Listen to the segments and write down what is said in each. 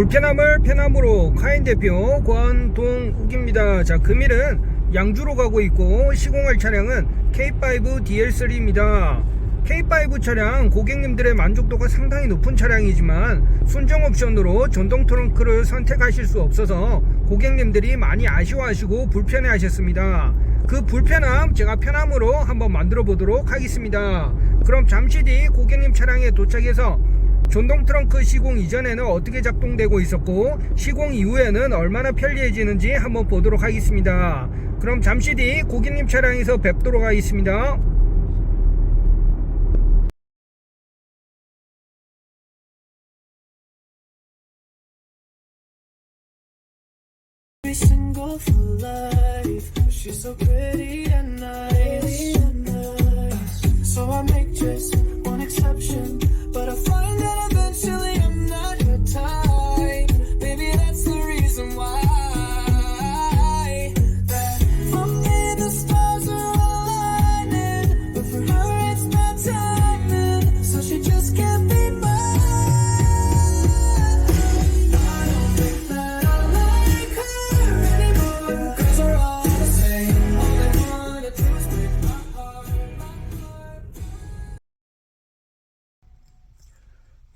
불편함을 편함으로 카인 대표 권동욱입니다. 자, 금일은 양주로 가고 있고 시공할 차량은 K5 DL3입니다. K5 차량 고객님들의 만족도가 상당히 높은 차량이지만 순정 옵션으로 전동 트렁크를 선택하실 수 없어서 고객님들이 많이 아쉬워하시고 불편해 하셨습니다. 그 불편함 제가 편함으로 한번 만들어 보도록 하겠습니다. 그럼 잠시 뒤 고객님 차량에 도착해서 전동 트렁크 시공 이전에는 어떻게 작동되고 있었고 시공 이후에는 얼마나 편리해지는지 한번 보도록 하겠습니다. 그럼 잠시 뒤 고객님 차량에서 뵙도록 하겠습니다.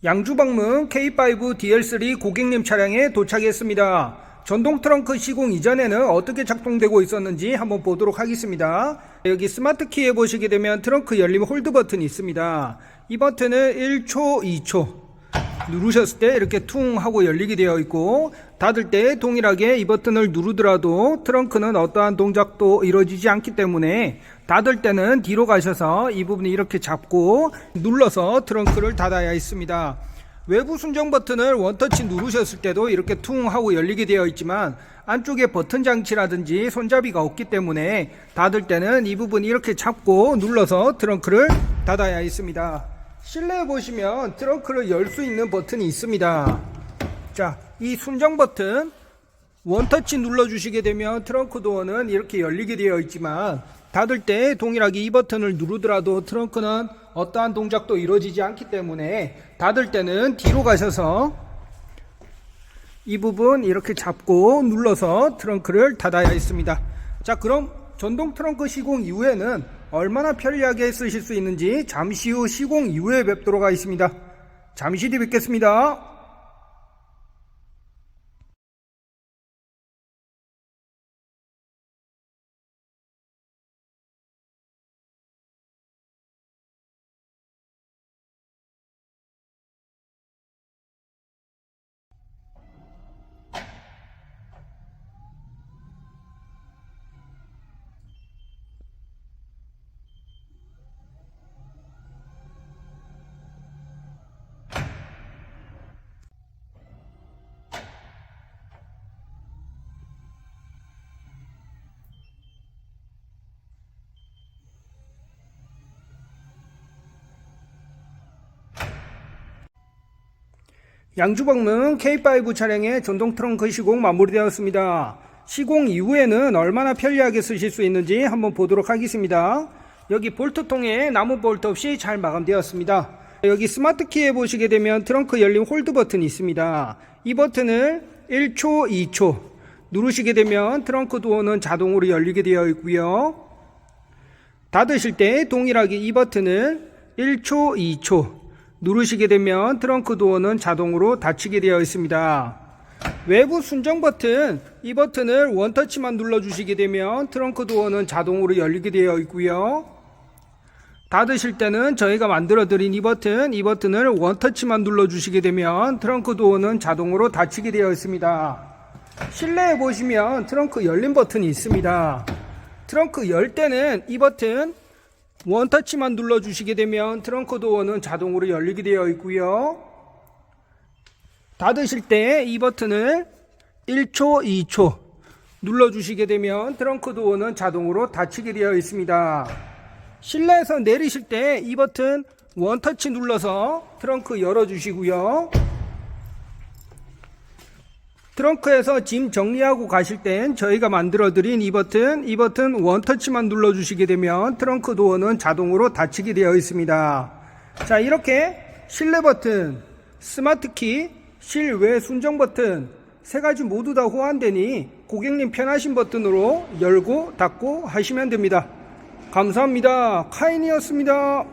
양주 방문 K5 DL3 고객님 차량에 도착했습니다. 전동 트렁크 시공 이전에는 어떻게 작동되고 있었는지 한번 보도록 하겠습니다. 여기 스마트 키에 보시게 되면 트렁크 열림 홀드 버튼이 있습니다. 이 버튼을 1초, 2초 누르셨을 때 이렇게 퉁 하고 열리게 되어 있고 닫을 때 동일하게 이 버튼을 누르더라도 트렁크는 어떠한 동작도 이루어지지 않기 때문에 닫을 때는 뒤로 가셔서 이 부분을 이렇게 잡고 눌러서 트렁크를 닫아야 했습니다. 외부 순정 버튼을 원터치 누르셨을 때도 이렇게 퉁 하고 열리게 되어 있지만 안쪽에 버튼 장치라든지 손잡이가 없기 때문에 닫을 때는 이 부분 이렇게 잡고 눌러서 트렁크를 닫아야 했습니다. 실내에 보시면 트렁크를 열 수 있는 버튼이 있습니다. 자, 이 순정 버튼 원터치 눌러주시게 되면 트렁크 도어는 이렇게 열리게 되어 있지만 닫을 때 동일하게 이 버튼을 누르더라도 트렁크는 어떠한 동작도 이루어지지 않기 때문에 닫을 때는 뒤로 가셔서 이 부분 이렇게 잡고 눌러서 트렁크를 닫아야 했습니다. 자, 그럼 전동 트렁크 시공 이후에는 얼마나 편리하게 쓰실 수 있는지 잠시 후 시공 이후에 뵙도록 하겠습니다. 잠시 뒤 뵙겠습니다. 양주 방문 K5 차량의 전동 트렁크 시공 마무리되었습니다. 시공 이후에는 얼마나 편리하게 쓰실 수 있는지 한번 보도록 하겠습니다. 여기 볼트통에 나무 볼트 없이 잘 마감되었습니다. 여기 스마트 키에 보시게 되면 트렁크 열림 홀드 버튼이 있습니다. 이 버튼을 1초, 2초 누르시게 되면 트렁크 도어는 자동으로 열리게 되어 있고요. 닫으실 때 동일하게 이 버튼을 1초, 2초 누르시게 되면 트렁크 도어는 자동으로 닫히게 되어 있습니다. 외부 순정 버튼 이 버튼을 원터치만 눌러 주시게 되면 트렁크 도어는 자동으로 열리게 되어 있고요. 닫으실 때는 저희가 만들어 드린 이 버튼 이 버튼을 원터치만 눌러 주시게 되면 트렁크 도어는 자동으로 닫히게 되어 있습니다. 실내에 보시면 트렁크 열림 버튼이 있습니다. 트렁크 열 때는 이 버튼 원터치만 눌러주시게 되면 트렁크 도어는 자동으로 열리게 되어 있고요. 닫으실 때 이 버튼을 1초, 2초 눌러주시게 되면 트렁크 도어는 자동으로 닫히게 되어 있습니다. 실내에서 내리실 때 이 버튼 원터치 눌러서 트렁크 열어주시고요. 트렁크에서 짐 정리하고 가실 땐 저희가 만들어 드린 이 버튼, 이 버튼 원터치만 눌러 주시게 되면 트렁크 도어는 자동으로 닫히게 되어 있습니다. 자, 이렇게 실내 버튼, 스마트 키, 실외 순정 버튼 세 가지 모두 다 호환되니 고객님 편하신 버튼으로 열고 닫고 하시면 됩니다. 감사합니다. 카인이었습니다.